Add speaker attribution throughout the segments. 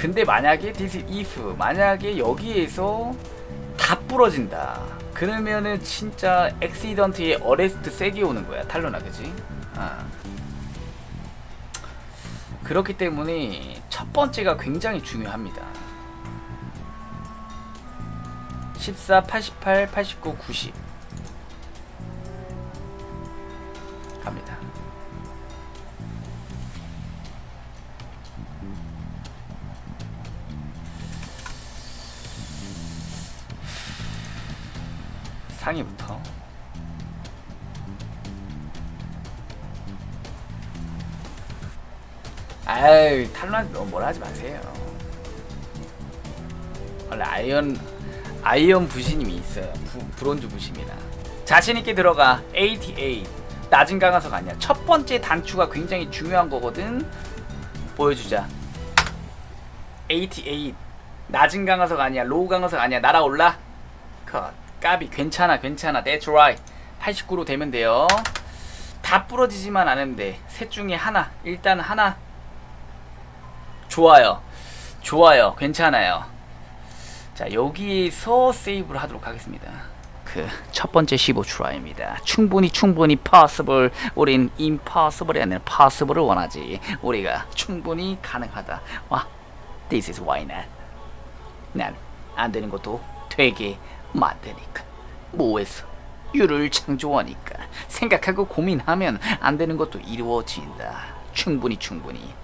Speaker 1: 근데 만약에 this if 만약에 여기에서 다 부러진다. 그러면은 진짜 엑시던트에 어레스트 세게 오는 거야 탈로나 그지? 아. 그렇기 때문에 첫 번째가 굉장히 중요합니다. 14, 88, 89, 90 상위부터. 아유 탈란 너무 뭐라 하지 마세요. 원래 아이언 아이언 부신님이 있어요. 부, 브론즈 부심이라. 자신있게 들어가. ATA 낮은 강화석 아니야. 첫 번째 단추가 굉장히 중요한 거거든. 보여주자. ATA 낮은 강화석 아니야. 로우 강화석 아니야. 날아올라. 컷 까비. 괜찮아 괜찮아. That's right. 89로 되면 돼요. 다 부러지지만 않은데 셋 중에 하나. 일단 하나. 좋아요. 좋아요. 괜찮아요. 자 여기서 세이브를 하도록 하겠습니다. 그 첫 번째 15 트라이입니다. 충분히 충분히 possible. 우린 impossible이 아니라 possible을 원하지. 우리가 충분히 가능하다. 와 this is why not? 난 안 되는 것도 되게 만드니까. 뭐했어 유를 창조하니까. 생각하고 고민하면 안 되는 것도 이루어진다. 충분히 충분히.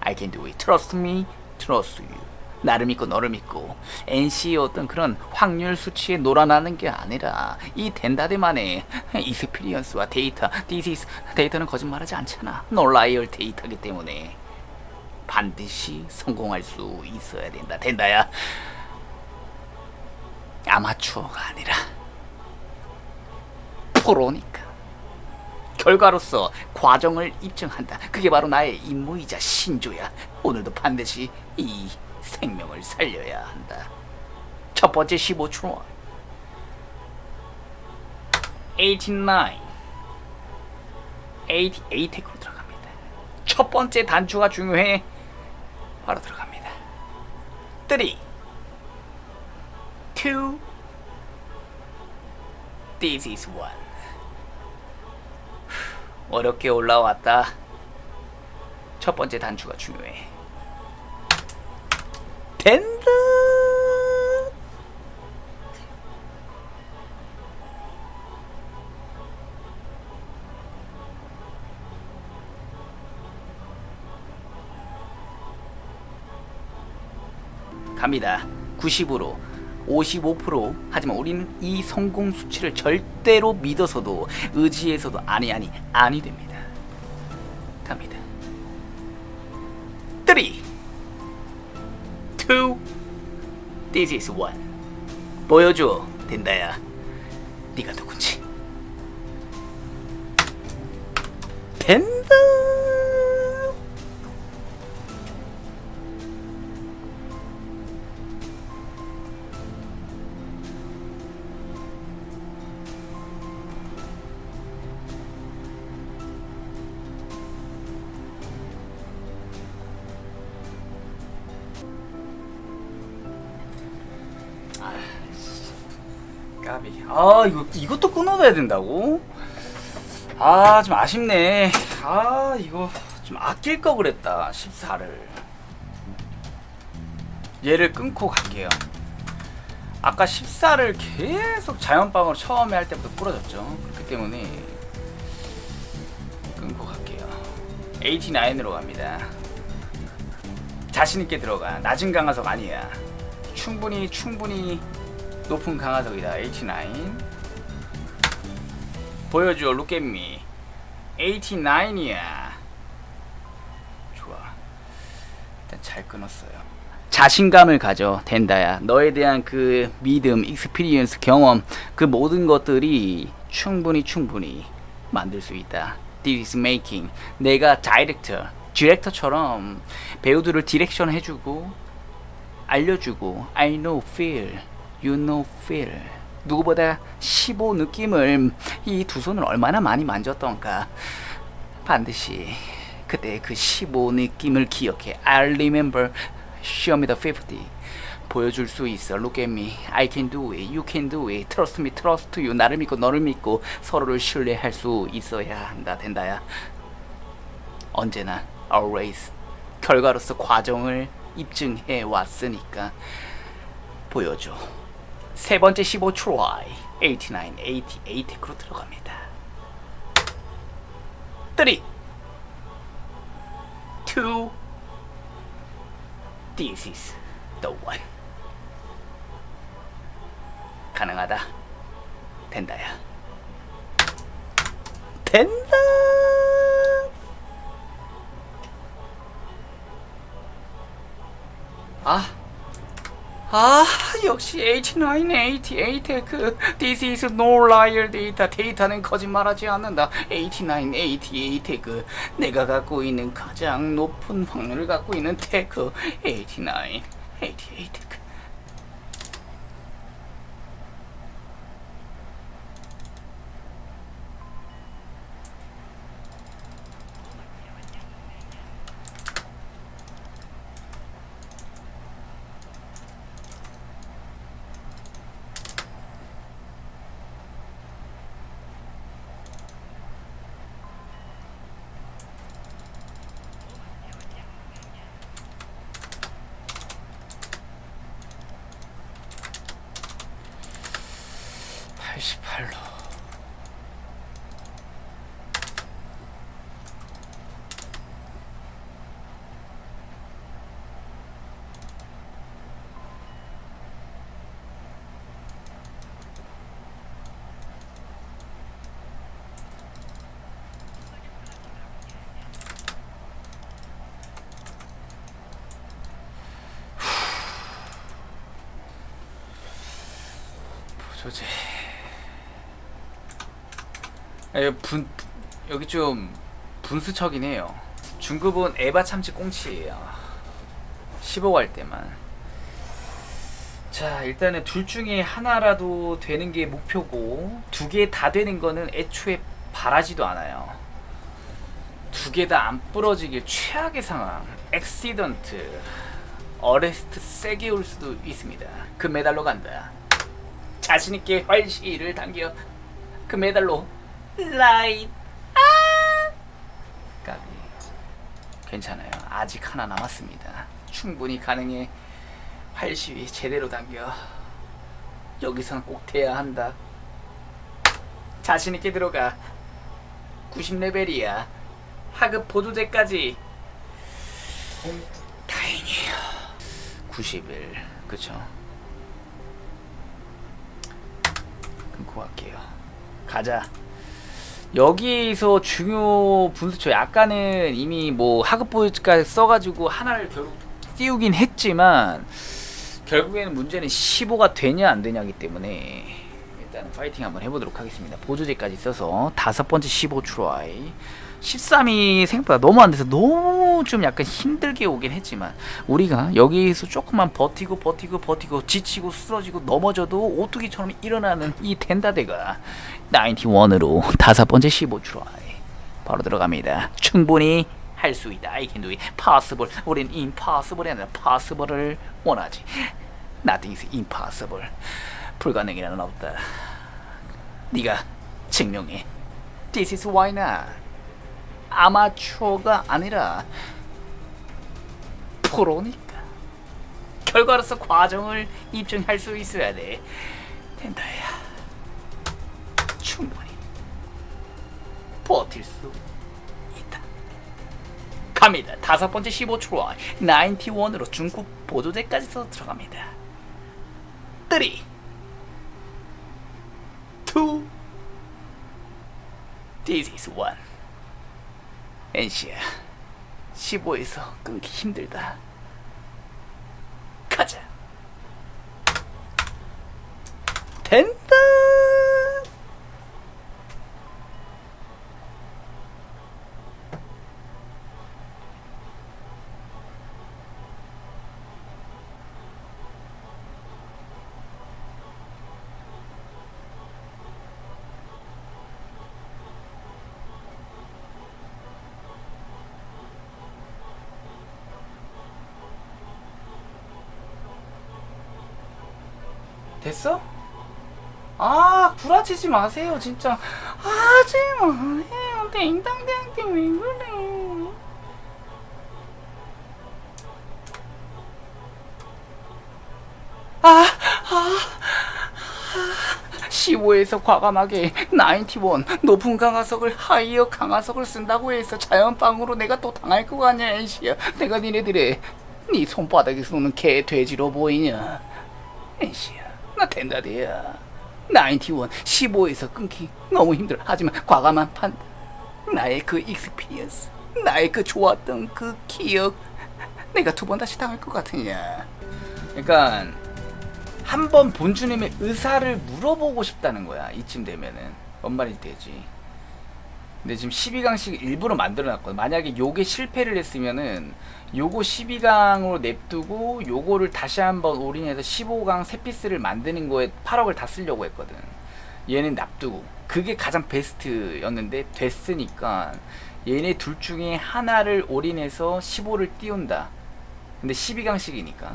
Speaker 1: I can do it. Trust me trust you. 나를 믿고 너를 믿고. NC의 어떤 그런 확률 수치에 놀아나는 게 아니라 이 덴다데만의 이스피리언스와 데이터 this is 데이터는 거짓말하지 않잖아. 놀라이얼 데이터기 때문에 반드시 성공할 수 있어야 된다. 된다야 아마추어가 아니라 프로니까. 결과로서 과정을 입증한다. 그게 바로 나의 임무이자 신조야. 오늘도 반드시 이 생명을 살려야 한다. 첫 번째 15초. 89 88으로 들어갑니다. 첫 번째 단추가 중요해. 바로 들어갑니다. 3 2 This is one. 어렵게 올라왔다. 첫 번째 단추가 중요해. 된다 갑니다. 90으로 55% 하지만 우리는 이 성공 수치를 절대로 믿어서도 의지해서도 아니 아니 아니 됩니다. 갑니다. 3 2 This is one. 보여줘 된다야. 네가 누군지. 된 까비. 아 이거 이것도 끊어놔야 된다고? 아 좀 아쉽네. 아 이거 좀 아낄 거 그랬다. 14를. 얘를 끊고 갈게요. 아까 14를 계속 자연방으로 처음에 할 때부터 부러졌죠. 그렇기 때문에 끊고 갈게요. 89으로 갑니다. 자신 있게 들어가. 낮은 강화석 아니야. 충분히 충분히 높은 강화석이다. 89 보여줘 룩앤미. 89이야. 좋아. 일단 잘 끊었어요. 자신감을 가져 된다야. 너에 대한 그 믿음 익스피리언스 경험 그 모든 것들이 충분히 충분히 만들 수 있다. This is making. 내가 다이렉터 디렉터처럼 배우들을 디렉션 해주고 알려주고 I know feel you know feel 누구보다 15 느낌을 이 두 손을 얼마나 많이 만졌던가. 반드시 그때 그 15 느낌을 기억해. I remember. Show me the 50 보여줄 수 있어. Look at me. I can do it. You can do it. Trust me. Trust you. 나를 믿고 너를 믿고 서로를 신뢰할 수 있어야 한다. 된다야. 언제나 Always 결과로서 과정을 입증해 왔으니까 보여줘 세 번째 15 try 89 88 테크로 들어갑니다. 3 2 This is the one. 가능하다. 된다야. 된다! 아 아, 역시 H9, 88, 그 This is no liar data. 데이터는 거짓말하지 않는다. 89, 88, 그 내가 갖고 있는 가장 높은 확률을 갖고 있는 테크 89, 88. 그. (88로) 보조 제 에, 분 여기 좀 분수척이긴 해요. 중급은 에바 참치 꽁치예요. 15갈 때만. 자 일단은 둘 중에 하나라도 되는 게 목표고 두 개 다 되는 거는 애초에 바라지도 않아요. 두 개 다 안 부러지길 최악의 상황. 엑시던트. 어레스트 세게 올 수도 있습니다. 그 메달로 간다. 자신 있게 활시를 당겨 그 메달로 라이트. 아! 까비. 괜찮아요. 아직 하나 남았습니다. 충분히 가능해. 활시위 제대로 당겨. 여기선 꼭 돼야 한다. 자신 있게 들어가. 90레벨이야. 하급 보조제까지. 다행이에요. 90일. 그쵸? 끊고 갈게요. 가자. 여기서 중요 분수초 약간은 이미 뭐 하급보까지 써가지고 하나를 결국 띄우긴 했지만 결국에는 문제는 15가 되냐 안 되냐기 때문에 일단 파이팅 한번 해보도록 하겠습니다. 보조제까지 써서 다섯 번째 15 트라이 13이 생각보다 너무 안 돼서 너무 좀 약간 힘들게 오긴 했지만 우리가 여기서 조금만 버티고 버티고 버티고 지치고 쓰러지고 넘어져도 오뚜기처럼 일어나는 이 텐다대가 91으로 다섯 번째 15 트라이 바로 들어갑니다. 충분히 할 수 있다. I can do it. Possible. 우린 impossible이 아니라 possible을 원하지. Nothing is impossible. 불가능이라는 없다. 네가 증명해. This is why not. 아마추어가 아니라 프로니까. 결과로서 과정을 입증할 수 있어야 돼. 된다야 충분히 버틸 수 있다. 갑니다. 다섯 번째 15초와 91으로 중국 보조제까지 써 들어갑니다. 3 2 This is one 엔시야 15에서 끊기 힘들다. 가자. 된 구라치지 마세요 진짜. 하지 마세요. 땡땅땡땡 왜 그래? 아, 아, 15에서 과감하게 91 높은 강화석을 하이어 강화석을 쓴다고 해서 자연빵으로 내가 또 당할 거 아니야 엔시야. 내가 니네들의 네 손바닥에서 노는 개 돼지로 보이냐? 엔시야 나 된다대야 91 15에서 끊기 너무 힘들어. 하지만 과감한 판단 나의 그 익스피리언스 나의 그 좋았던 그 기억 내가 두 번 다시 당할 것 같으냐. 그러니까 한 번 본주님의 의사를 물어보고 싶다는 거야. 이쯤 되면은. 뭔 말인지 되지 근데 지금 12강씩 일부러 만들어놨거든 만약에 요게 실패를 했으면은 요거 12강으로 냅두고 요거를 다시 한번 올인해서 15강 세 피스를 만드는 거에 8억을 다 쓰려고 했거든. 얘는 납두고. 그게 가장 베스트였는데 됐으니까 얘네 둘 중에 하나를 올인해서 15를 띄운다. 근데 12강씩이니까.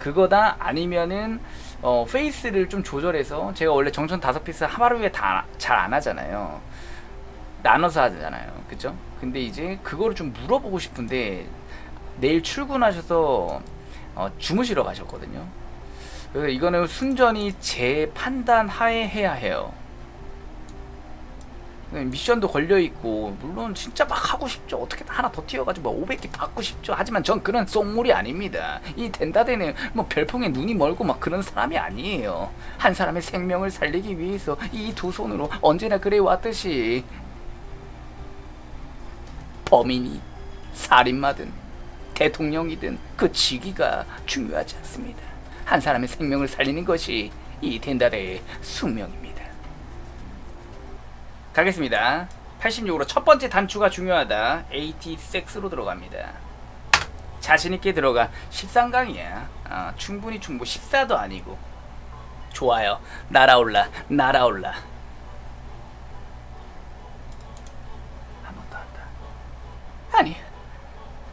Speaker 1: 그거다? 아니면은 어, 페이스를 좀 조절해서 제가 원래 정천 다섯 피스 하루에 다 잘 안 하잖아요. 나눠서 하잖아요. 그죠? 근데 이제 그거를 좀 물어보고 싶은데 내일 출근하셔서 어, 주무시러 가셨거든요. 그래서 이거는 순전히 제 판단 하에 해야 해요. 미션도 걸려 있고 물론 진짜 막 하고 싶죠. 어떻게 하나 더 튀어가지고 뭐 500개 받고 싶죠. 하지만 전 그런 쏙물이 아닙니다. 이 덴다데는 뭐 별풍에 눈이 멀고 막 그런 사람이 아니에요. 한 사람의 생명을 살리기 위해서 이 두 손으로 언제나 그래 왔듯이 범인이 살인마든 대통령이든 그 직위가 중요하지 않습니다. 한 사람의 생명을 살리는 것이 이 덴다데의 숙명입니다. 가겠습니다. 86으로 첫 번째 단추가 중요하다. AT6로 들어갑니다. 자신있게 들어가 13강이야. 어, 충분히 충분 14도 아니고. 좋아요. 날아올라, 날아올라. 한 번 더 한다. 아니,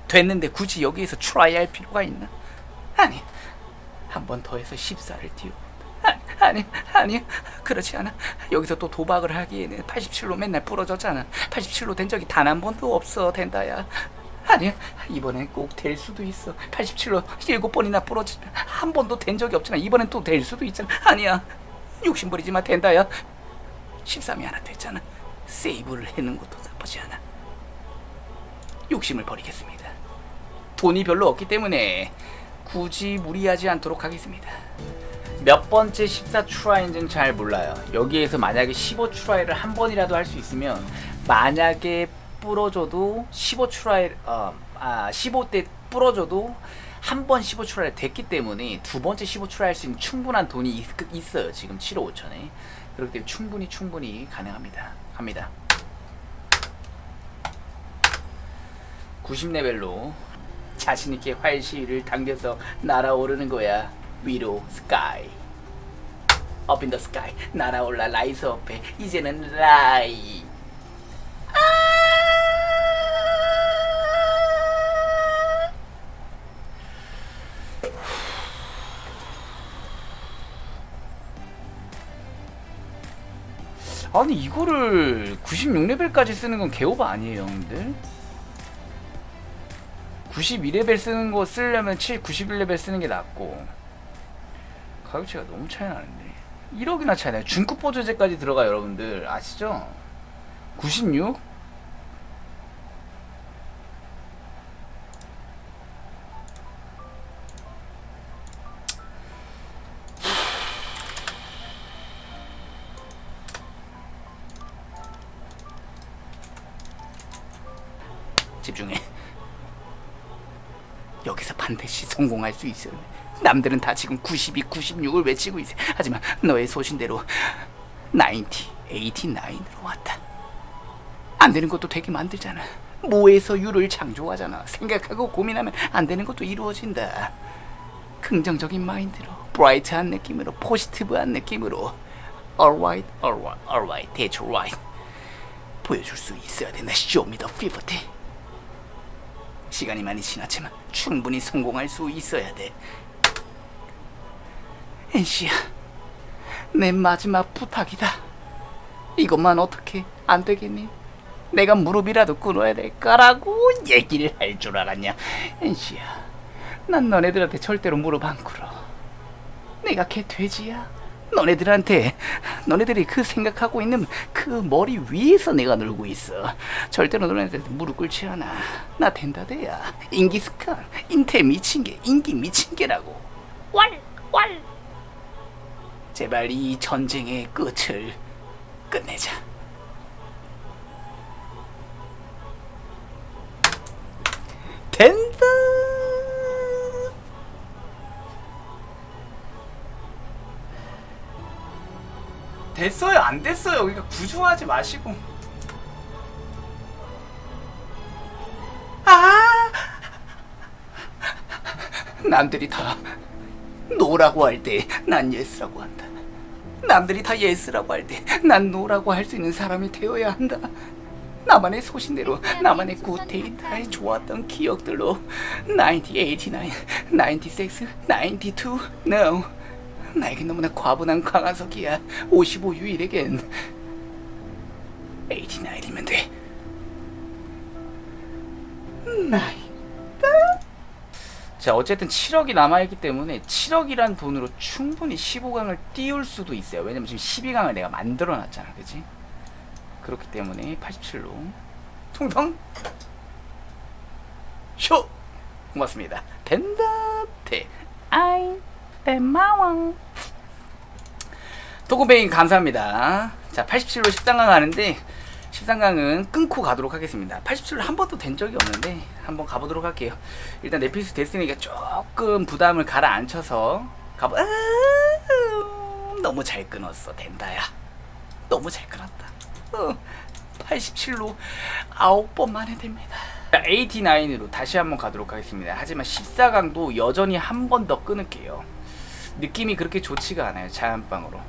Speaker 1: 됐는데 굳이 여기에서 트라이 할 필요가 있나? 아니, 한 번 더 해서 14를 띄우고. 아니, 아니, 아니, 그렇지 않아. 여기서 또 도박을 하기에는 87로 맨날 부러졌잖아. 87로 된 적이 단 한 번도 없어, 된다야. 아니, 이번엔 꼭 될 수도 있어. 87로 일곱 번이나 부러지면 한 번도 된 적이 없잖아. 이번엔 또 될 수도 있잖아. 아니야, 욕심 부리지 마, 된다야. 13이 하나 됐잖아. 세이브를 해는 것도 나쁘지 않아. 욕심을 버리겠습니다. 돈이 별로 없기 때문에 굳이 무리하지 않도록 하겠습니다. 몇 번째 14 트라이인지는 잘 몰라요. 여기에서 만약에 15 트라이를 한 번이라도 할 수 있으면 만약에 부러져도 15 트라이 어, 아 15대 부러져도 한 번 15 트라이 됐기 때문에 두 번째 15 트라이 할 수 있는 충분한 돈이 있, 있어요. 지금 7억 5천에. 그렇기 때문에 충분히 충분히 가능합니다. 갑니다. 90레벨로 자신있게 활시위를 당겨서 날아오르는 거야. 위로 스카이. 업인 더 스카이 날아올라 라이스 업해. 이제는 라이. 아니 이거를 96레벨까지 쓰는 건 개오바 아니에요 형들? 92레벨 쓰는 거 쓰려면 7, 91레벨 쓰는 게 낫고 가격차가 너무 차이 나는데 1억이나 차이 나요 중급 보조제까지 들어가 여러분들 아시죠? 96? 성공할 수 있어요. 남들은 다 지금 92, 96을 외치고 있어. 하지만 너의 소신대로 90, 89으로 왔다. 안 되는 것도 되게 만들잖아. 모에서 유를 창조하잖아. 생각하고 고민하면 안 되는 것도 이루어진다. 긍정적인 마인드로, 브라이트한 느낌으로, 포지티브한 느낌으로. Alright, alright, alright, that's right. 보여줄 수 있어야 된다. Show me the 50. 시간이 많이 지났지만 충분히 성공할 수 있어야 돼. 엔시야, 내 마지막 부탁이다. 이것만 어떻게 안 되겠니? 내가 무릎이라도 꿇어야 될 거라고 얘기를 할 줄 알았냐? 엔시야, 난 너네들한테 절대로 무릎 안 꿇어. 내가 걔 돼지야. 너네들한테 너네들이 그 생각하고 있는 그 머리 위에서 내가 놀고 있어. 절대로 너네들한테 무릎 꿇지 않아. 나 된다대야. 인기스칸, 인태 미친 개, 인기 미친 개라고. 왈, 왈. 제발 이 전쟁의 끝을 끝내자. 된다. 됐어요, 안 됐어요. 그러니까 구조하지 마시고. 아! 남들이 다 노라고 할 때 난 예스라고 한다. 남들이 다 예스라고 할 때 난 노라고 할 수 있는 사람이 되어야 한다. 나만의 소신대로 나만의 굿데이터에 좋았던 기억들로 1989, 96, 92, no 나에겐 너무나 과분한 강화석이야. 55 유일에겐. 89이면 돼. 나이다. 자 어쨌든 7억이 남아있기 때문에 7억이란 돈으로 충분히 15강을 띄울 수도 있어요. 왜냐면 지금 12강을 내가 만들어 놨잖아. 그지? 그렇기 때문에 87로. 퉁퉁. 쇼! 고맙습니다. 대 아이 대마왕. 도구베인 감사합니다. 자 87로 13강 가는데 13강은 끊고 가도록 하겠습니다. 87로 한 번도 된 적이 없는데 한번 가보도록 할게요. 일단 넷플릭스 됐으니까 조금 부담을 가라앉혀서 가보 아, 너무 잘 끊었어. 된다야. 너무 잘 끊었다. 어, 87로 9번 만에 됩니다. 89으로 다시 한번 가도록 하겠습니다. 하지만 14강도 여전히 한 번 더 끊을게요 느낌이 그렇게 좋지가 않아요 자연빵으로.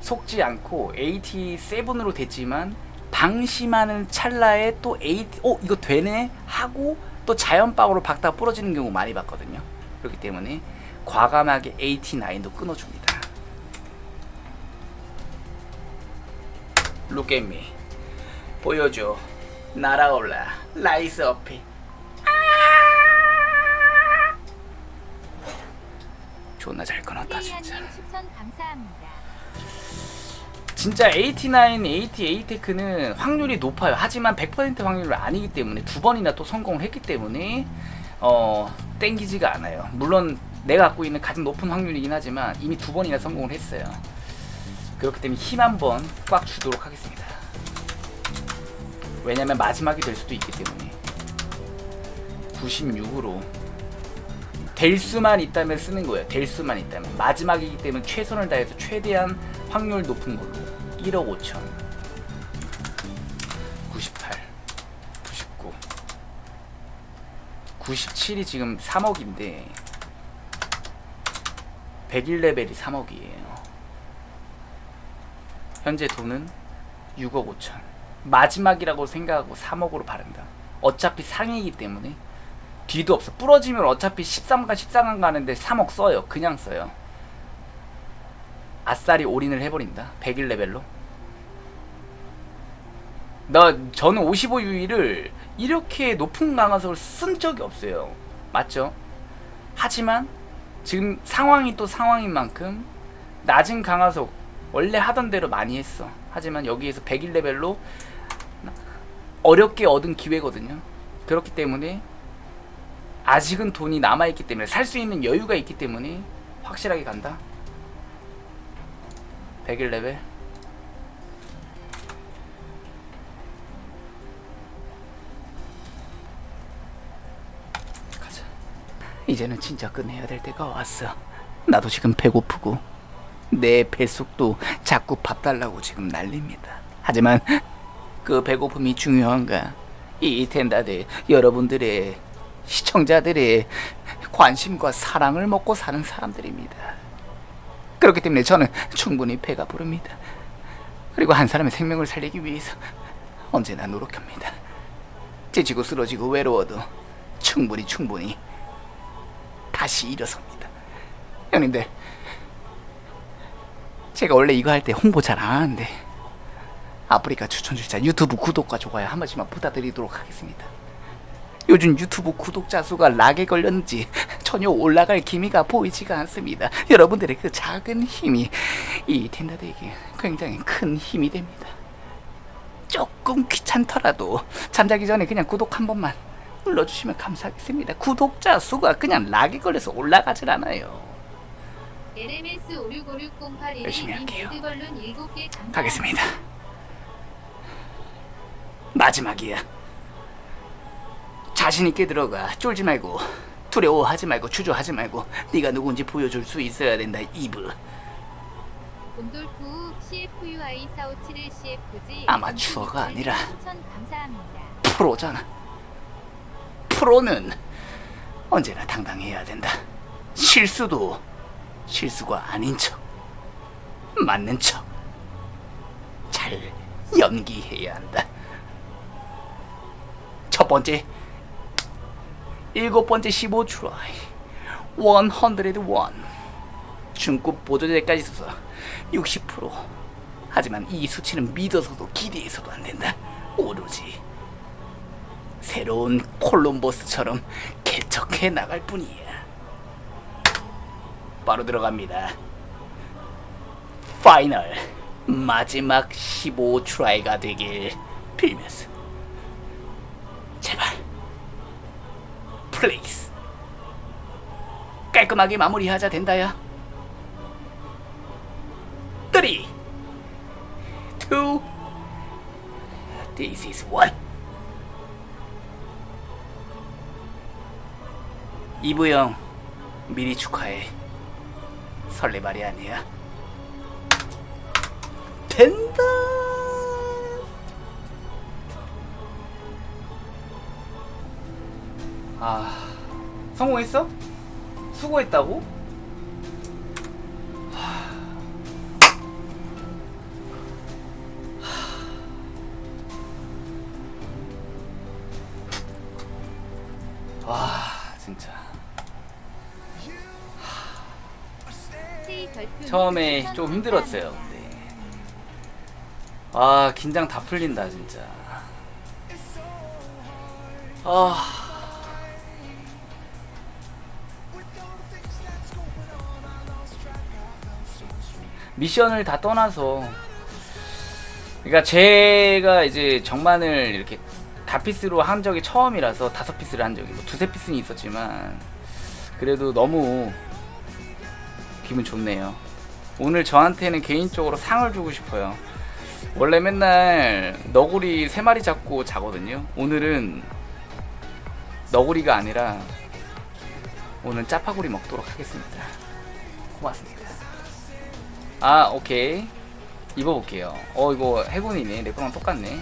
Speaker 1: 속지 않고 87으로 됐지만 방심하는 찰나에 또 8, 어 이거 되네? 하고 또 자연빵으로 박다가 부러지는 경우 많이 봤거든요. 그렇기 때문에 과감하게 89도 끊어줍니다. Look at me. 보여줘. 날아올라. 라이스 어피 존나 잘 끊었다 진짜. 진짜 89, 88 테크는 확률이 높아요. 하지만 100% 확률은 아니기 때문에 두 번이나 또 성공을 했기 때문에 어 땡기지가 않아요. 물론 내가 갖고 있는 가장 높은 확률이긴 하지만 이미 두 번이나 성공을 했어요. 그렇기 때문에 힘 한 번 꽉 주도록 하겠습니다. 왜냐면 마지막이 될 수도 있기 때문에 96으로 될 수만 있다면 쓰는 거예요. 될 수만 있다면 마지막이기 때문에 최선을 다해서 최대한 확률 높은 걸로 1억 5천 98 99 97이 지금 3억인데 101레벨이 3억이에요. 현재 돈은 6억 5천 마지막이라고 생각하고 3억으로 바른다. 어차피 상이기 때문에 뒤도 없어. 부러지면 어차피 13강 14강 가는데 3억 써요. 그냥 써요. 아싸리 올인을 해버린다. 101 레벨로. 나 저는 55유일을 이렇게 높은 강화석을 쓴 적이 없어요. 맞죠? 하지만 지금 상황이 또 상황인 만큼 낮은 강화석 원래 하던 대로 많이 했어. 하지만 여기에서 101 레벨로 어렵게 얻은 기회거든요. 그렇기 때문에 아직은 돈이 남아있기 때문에 살 수 있는 여유가 있기 때문에 확실하게 간다? 101레벨? 가자. 이제는 진짜 끝내야 될 때가 왔어. 나도 지금 배고프고 내 뱃속도 자꾸 밥 달라고 지금 난립니다. 하지만 그 배고픔이 중요한가? 이 텐다들 여러분들의 시청자들의 관심과 사랑을 먹고 사는 사람들입니다. 그렇기 때문에 저는 충분히 배가 부릅니다. 그리고 한 사람의 생명을 살리기 위해서 언제나 노력합니다. 지치고 쓰러지고 외로워도 충분히 충분히 다시 일어섭니다. 형님들 제가 원래 이거 할 때 홍보 잘 안 하는데 아프리카 추천 주자 유튜브 구독과 좋아요 한 번씩만 부탁드리도록 하겠습니다. 요즘 유튜브 구독자 수가 락에 걸렸는지 전혀 올라갈 기미가 보이지가 않습니다. 여러분들의 그 작은 힘이 이 텐다드에게 굉장히 큰 힘이 됩니다. 조금 귀찮더라도 잠자기 전에 그냥 구독 한 번만 눌러주시면 감사하겠습니다. 구독자 수가 그냥 락에 걸려서 올라가질 않아요.
Speaker 2: LMS 565608
Speaker 1: 열심히 할게요.
Speaker 2: 골드벌룬 7개 감사합니다.
Speaker 1: 가겠습니다. 마지막이야. 자신 있게 들어가. 쫄지 말고 두려워하지 말고 주저하지 말고 네가 누군지 보여줄 수 있어야 된다. 이브.
Speaker 2: 곰돌프 CFUI 4571 CFG
Speaker 1: 아마추어가 아니라
Speaker 2: 추천 감사합니다.
Speaker 1: 프로잖아. 프로는 언제나 당당해야 된다. 실수도 실수가 아닌 척, 맞는 척, 잘 연기해야 한다. 첫 번째, 일곱 번째 15 트라이, 101. 중급 보조제까지 있어서 60%. 하지만 이 수치는 믿어서도 기대해서도 안 된다. 오로지 새로운 콜럼버스처럼 개척해 나갈 뿐이야. 바로 들어갑니다. 파이널 마지막 15 트라이가 되길 빌면서 제발 플레이스 깔끔하게 마무리하자 된다야. 3 2 This is one. 이부 형 미리 축하해. 설레발이 아니야. 된다. 아 성공했어? 수고했다고?
Speaker 2: 세이 별표
Speaker 1: 처음에 좀. 힘들었어요. 근데 아 긴장 다 풀린다 진짜. 아 미션을 다 떠나서 그러니까 제가 이제 정만을 이렇게 다피스로 한 적이 처음이라서 다섯 피스를 한 적이 뭐 두세 피스는 있었지만 그래도 너무 기분 좋네요. 오늘 저한테는 개인적으로 상을 주고 싶어요. 원래 맨날 너구리 세 마리 잡고 자거든요. 오늘은 너구리가 아니라 오늘 짜파구리 먹도록 하겠습니다. 고맙습니다. 아, 오케이. 입어볼게요. 어, 이거 해군이네. 내 거랑 똑같네.